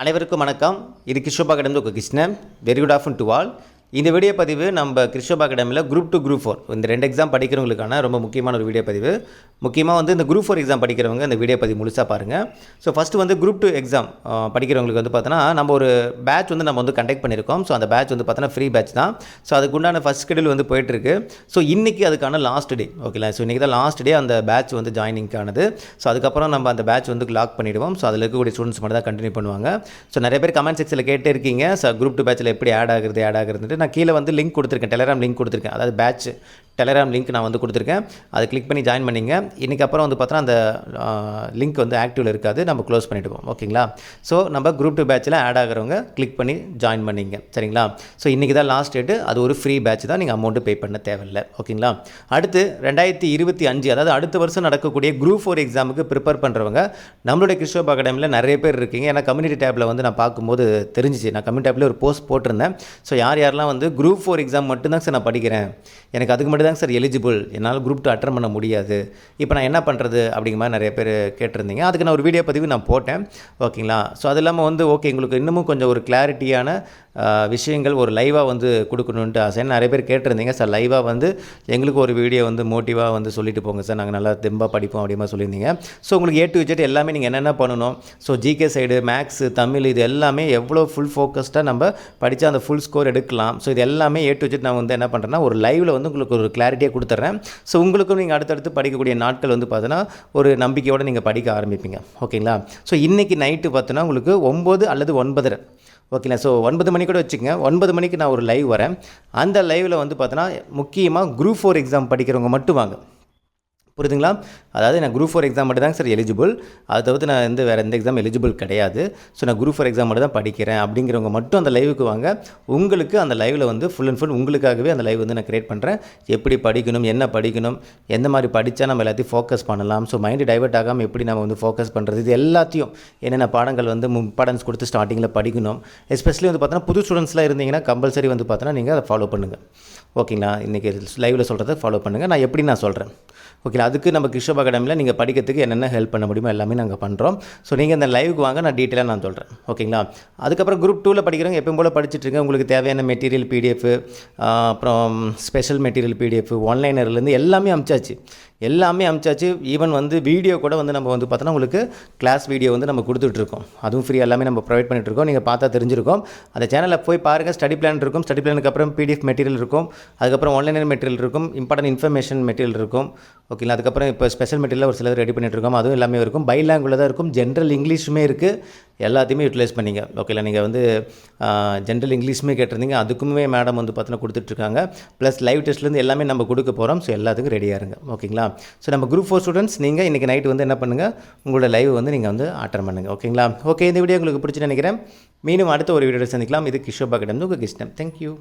அனைவருக்கும் வணக்கம். இது கிஷோபா கடந்து Krishnan. Very good afternoon to all இந்த வீடியோ பதிவு நம்ம கிருஷ்ணபா அகாடமியில் குரூப் டூ குரூப் ஃபோர் இந்த ரெண்டு எக்ஸாம் படிக்கிறவங்களுக்கான ரொம்ப முக்கியமான ஒரு வீடியோ பதிவு. முக்கியமாக வந்து இந்த குரூப் ஃபோர் எக்ஸாம் படிக்கிறவங்க இந்த வீடியோ பதிவு முழுசாக பாருங்கள் ஸோ ஃபஸ்ட்டு வந்து குரூப் டூ எக்ஸாம் படிக்கிறவங்களுக்கு வந்து பார்த்தோன்னா நம்ம ஒரு பேட்ச் வந்து நம்ம வந்து கண்டக்ட் பண்ணியிருக்கோம். ஸோ அந்த பேட்ச் வந்து பார்த்தோன்னா ஃப்ரீ பேட்ச் தான். ஸோ அதுக்கு உண்டான ஃபஸ்ட் ஷெடியூல் வந்து போயிட்டுருக்கு. ஸோ இன்றைக்கி அதுக்கான லாஸ்ட் டே ஓகேங்களா ஸோ இன்றைக்கி தான் லாஸ்ட் டே அந்த பேட்ச் வந்து ஜாயினிங்கானது ஸோ அதுக்கப்புறம் நம்ம அந்த பேட்ச் வந்து லாக் பண்ணிவிடுவோம் ஸோ அதில் இருக்கக்கூடிய ஸ்டூடெண்ட்ஸ் மட்டும் தான் கண்டினியூ பண்ணுவாங்க. ஸோ நிறைய பேர் கமெண்ட் செக்ஷனில் கேட்டே இருக்கீங்க ஸோ குரூப் டூ பேட்சில் எப்படி ஆட் ஆகுறது ஆட் ஆகுறதுன்ட்டு நான் கீழே வந்து லிங்க் கொடுத்துருக்கேன். டெலராம் லிங்க் கொடுத்துருக்கேன். அதாவது பேட்ச் டெலராம் லிங்க் நான் வந்து கொடுத்துருக்கேன். அதை கிளிக் பண்ணி ஜாயின் பண்ணிங்க. இன்றைக்கி அப்புறம் வந்து பார்த்தோன்னா அந்த லிங்க் வந்து ஆக்டிவில் இருக்காது. நம்ம க்ளோஸ் பண்ணிவிடுவோம் ஓகேங்களா ஸோ நம்ம குரூப் டூ பேட்சில் ஆட் ஆகிறவங்க கிளிக் பண்ணி ஜாயின் பண்ணிங்க. சரிங்களா? ஸோ இன்றைக்கி தான் லாஸ்ட் டேட்டு அது ஒரு ஃப்ரீ பேட்ச் தான். நீங்கள் அமௌண்ட்டு பே பண்ண தேவையில்லை. ஓகேங்களா அடுத்து ரெண்டாயிரத்தி இருபத்தி அஞ்சு அதாவது அடுத்த வருஷம் நடக்கக்கூடிய குரூப் ஃபோர் எக்ஸாமுக்கு ப்ரிப்பேர் பண்ணுறவங்க நம்மளுடைய கிறிஸ்டோப் அகாடமியில் நிறைய பேர் இருக்கீங்க. ஏன்னா கம்யூனிட்டி டேப்பில் வந்து நான் பார்க்கும்போது தெரிஞ்சிச்சு. நான் கம்யூனிட்டி டேப்பில் ஒரு போஸ்ட் போட்டிருந்தேன். ஸோ யார் யாரெல்லாம் வந்து குரூப் ஃபோர் எக்ஸாம் மட்டும்தான் சார் நான் படிக்கிறேன். எனக்கு அதுக்கு மட்டும் தான் சார் எலிஜிபிள் என்னால் குரூப் டூ அட்டன் பண்ண முடியாது. இப்போ நான் என்ன பண்ணுறது அப்படிங்கிற மாதிரி நிறைய பேர் கேட்டிருந்தீங்க. அதுக்கு நான் ஒரு வீடியோ பதிவு நான் போட்டேன். ஓகேங்களா ஸோ அது இல்லாமல் வந்து ஓகே உங்களுக்கு இன்னமும் கொஞ்சம் ஒரு கிளாரிட்டியான விஷயங்கள் ஒரு லைவாக வந்து கொடுக்கணுன்ட்டு ஆசை. நிறைய பேர் கேட்டிருந்தீங்க சார். லைவாக வந்து எங்களுக்கு ஒரு வீடியோ வந்து மோட்டிவாக வந்து சொல்லிட்டு போங்க சார். நாங்கள் நல்லா தெம்பாக படிப்போம் அப்படிமா சொல்லியிருந்தீங்க. ஸோ உங்களுக்கு ஏ டு ஜெட் எல்லாமே நீங்கள் என்னென்ன பண்ணணும்? So GK side maths Tamil இது எல்லாமே எவ்வளோ ஃபுல் ஃபோக்கஸ்டாக நம்ம படித்தா அந்த ஃபுல் ஸ்கோர் எடுக்கலாம். ஸோ இது எல்லாமே ஏ டு ஜெட் நான் வந்து என்ன பண்ணுறேன்னா ஒரு லைவில் வந்து உங்களுக்கு ஒரு கிளாரிட்டியாக கொடுத்துட்றேன் ஸோ உங்களுக்கும் நீங்கள் அடுத்தடுத்து படிக்கக்கூடிய நாட்கள் வந்து பார்த்தீங்கன்னா ஒரு நம்பிக்கையோடு நீங்கள் படிக்க ஆரம்பிப்பீங்க. ஓகேங்களா ஸோ இன்றைக்கி நைட்டு பார்த்தோன்னா உங்களுக்கு ஒம்பது அல்லது ஒன்பதரை. ஓகேங்களா ஸோ ஒன்பது மணி கூட வச்சுக்கோங்க. ஒன்பது மணிக்கு நான் ஒரு லைவ் வரேன். அந்த லைவில் வந்து பார்த்தோன்னா முக்கியமாக குரூப் ஃபோர் எக்ஸாம் படிக்கிறவங்க மட்டும் வாங்க. புரியுதுங்களா? அதாவது நான் குரூப் ஃபோர் எக்ஸாம் மட்டும் தான் சார் எலிஜிபிள் அதை தவிர்த்து நான் வந்து வேறு எந்த எக்ஸாம் எலிஜிபிள் கிடையாது. ஸோ நான் குரூப் ஃபோர் எக்ஸாம் மட்டும் தான் படிக்கிறேன் அப்படிங்கிறவங்க மட்டும் அந்த லைவுக்கு வாங்க. உங்களுக்கு அந்த லைவில் வந்து ஃபுல் அண்ட் ஃபுல் உங்களுக்காகவே அந்த லைவ் வந்து நான் க்ரியேட் பண்ணுறேன் எப்படி படிக்கணும் என்ன படிக்கணும் எந்த மாதிரி படித்தா நம்ம எல்லாத்தையும் ஃபோக்கஸ் பண்ணலாம். ஸோ மைண்டு டைவர்ட் ஆகாமல் எப்படி நம்ம வந்து ஃபோக்கஸ் பண்ணுறது இது எல்லாத்தையும் என்னென்ன பாடங்கள் வந்து இம்பார்ட்டன்ஸ் கொடுத்து ஸ்டார்டிங்கில் படிக்கணும். எஸ்பெஷலி வந்து பார்த்தோன்னா புது ஸ்டூடெண்ட்ஸ்லாம் இருந்தீங்கன்னா கம்பல்சரி வந்து பார்த்தோன்னா நீங்கள் அதை ஃபாலோ பண்ணுங்கள் ஓகேங்களா இன்றைக்கி லைவில் சொல்கிறத ஃபாலோ பண்ணுங்கள் நான் எப்படி நான் சொல்கிறேன் ஓகேங்களா அதுக்கு நம்ம கிருஷ்ணப் அகாடமியில் நீங்கள் படிக்கிறதுக்கு என்னென்ன ஹெல்ப் பண்ண முடியுமோ எல்லாமே நாங்கள் பண்ணுறோம் ஸோ நீங்கள் இந்த லைவுக்கு வாங்க நான் டீட்டெயிலாக நான் சொல்கிறேன் ஓகேங்களா அதுக்கப்புறம் குரூப் டூவில் படிக்கிறவங்க எப்பயும் போல் படிச்சுட்ருங்க உங்களுக்கு தேவையான மெட்டீரியல் பிடிஎஃப் அப்புறம் ஸ்பெஷல் மெட்டீரியல் பிடிஎஃப் ஒன்லைனர்லேருந்து எல்லாமே அமிச்சாச்சு. எல்லாமே அமிச்சாச்சு. ஈவன் வந்து வீடியோ கூட வந்து நம்ம வந்து பார்த்தோன்னா உங்களுக்கு கிளாஸ் வீடியோ வந்து நம்ம கொடுத்துட்ருக்கோம் அதுவும் ஃப்ரீ எல்லாமே நம்ம ப்ரொவைட் பண்ணிட்டுருக்கோம் நீங்கள் பார்த்தா தெரிஞ்சிருக்கோம். அந்த சேனலில் போய் பாருங்கள் ஸ்டடி பிளான் இருக்கும். ஸ்டடி பிளானுக்கு அப்புறம் பிடிஎஃப் மெட்டீரியல் இருக்கும். அதுக்கப்புறம் ஆன்லைன் மெட்டீரியல் இருக்கும். இம்பார்ட்டன்ட் இன்ஃபர்மேஷன் மெட்டீரியல் இருக்கும். ஓகேங்களா? அதுக்கப்புறம் இப்போ ஸ்பெஷல் மெட்டீரியல் ஒரு சிலர் ரெடி பண்ணிட்டுருக்கோம். அதுவும் எல்லாமே இருக்கும். பை தான் இருக்கும். ஜென்ரல் இங்கிலீஷுமே இருக்குது எல்லாத்தையுமே யூட்டிலைஸ் பண்ணிங்க. ஓகேங்களா? நீங்கள் வந்து ஜென்ரல் இங்கிலீஷுமே கேட்டிருந்தீங்க. அதுக்குமே மேடம் வந்து பார்த்தீங்கன்னா கொடுத்துட்ருக்காங்க ப்ளஸ் லைவ் டெஸ்ட்லேருந்து எல்லாமே நம்ம கொடுக்க போகிறோம் ஸோ எல்லாத்துக்கும் ரெடியாக இருங்க. ஓகேங்களா? ஸோ நம்ம குரூப் ஃபோர் ஸ்டூடெண்ட்ஸ் நீங்கள் இன்றைக்கி நைட் வந்து என்ன பண்ணுங்கள் உங்களோட லைவ் வந்து நீங்கள் வந்து அட்டன் பண்ணுங்கள் ஓகேங்களா? ஓகே இந்த வீடியோ உங்களுக்கு பிடிச்சி நினைக்கிறேன். மீண்டும் அடுத்த ஒரு வீடியோவில் சந்திக்கலாம். இது கிஷோபா கிட்ட உங்கள் கிருஷ்ணன் தேங்க்யூ